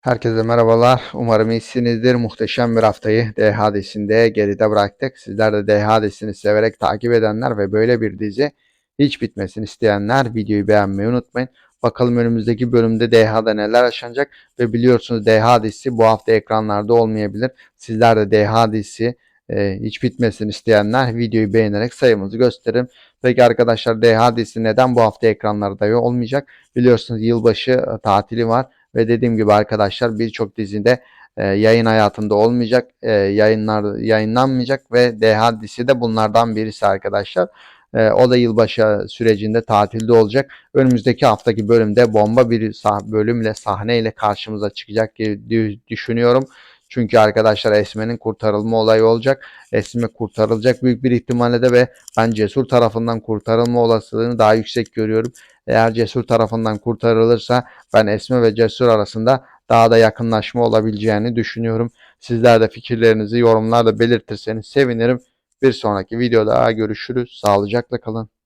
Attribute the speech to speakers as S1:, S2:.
S1: Herkese merhabalar. Umarım iyisinizdir. Muhteşem bir haftayı DH dizisinde geride bıraktık. Sizler de DH dizisini severek takip edenler ve böyle bir dizi hiç bitmesini isteyenler videoyu beğenmeyi unutmayın. Bakalım önümüzdeki bölümde DH'da neler yaşanacak ve biliyorsunuz DH dizisi bu hafta ekranlarda olmayabilir. Sizler de DH dizisi e, hiç bitmesini isteyenler videoyu beğenerek sayımızı gösterin. Peki arkadaşlar DH dizisi neden bu hafta ekranlarda olmayacak? Biliyorsunuz yılbaşı e, tatili var ve dediğim gibi arkadaşlar birçok dizide e, yayın hayatında olmayacak, e, yayınlar yayınlanmayacak ve DH dizisi de bunlardan birisi arkadaşlar. E, o da yılbaşı sürecinde tatilde olacak. Önümüzdeki haftaki bölümde bomba bir sah- bölümle sahneyle karşımıza çıkacak dü- düşünüyorum. Çünkü arkadaşlar Esme'nin kurtarılma olayı olacak. Esme kurtarılacak büyük bir ihtimalle de ve ben Cesur tarafından kurtarılma olasılığını daha yüksek görüyorum. Eğer Cesur tarafından kurtarılırsa ben Esme ve Cesur arasında daha da yakınlaşma olabileceğini düşünüyorum. Sizler de fikirlerinizi yorumlarda belirtirseniz sevinirim. Bir sonraki videoda görüşürüz. Sağlıcakla kalın.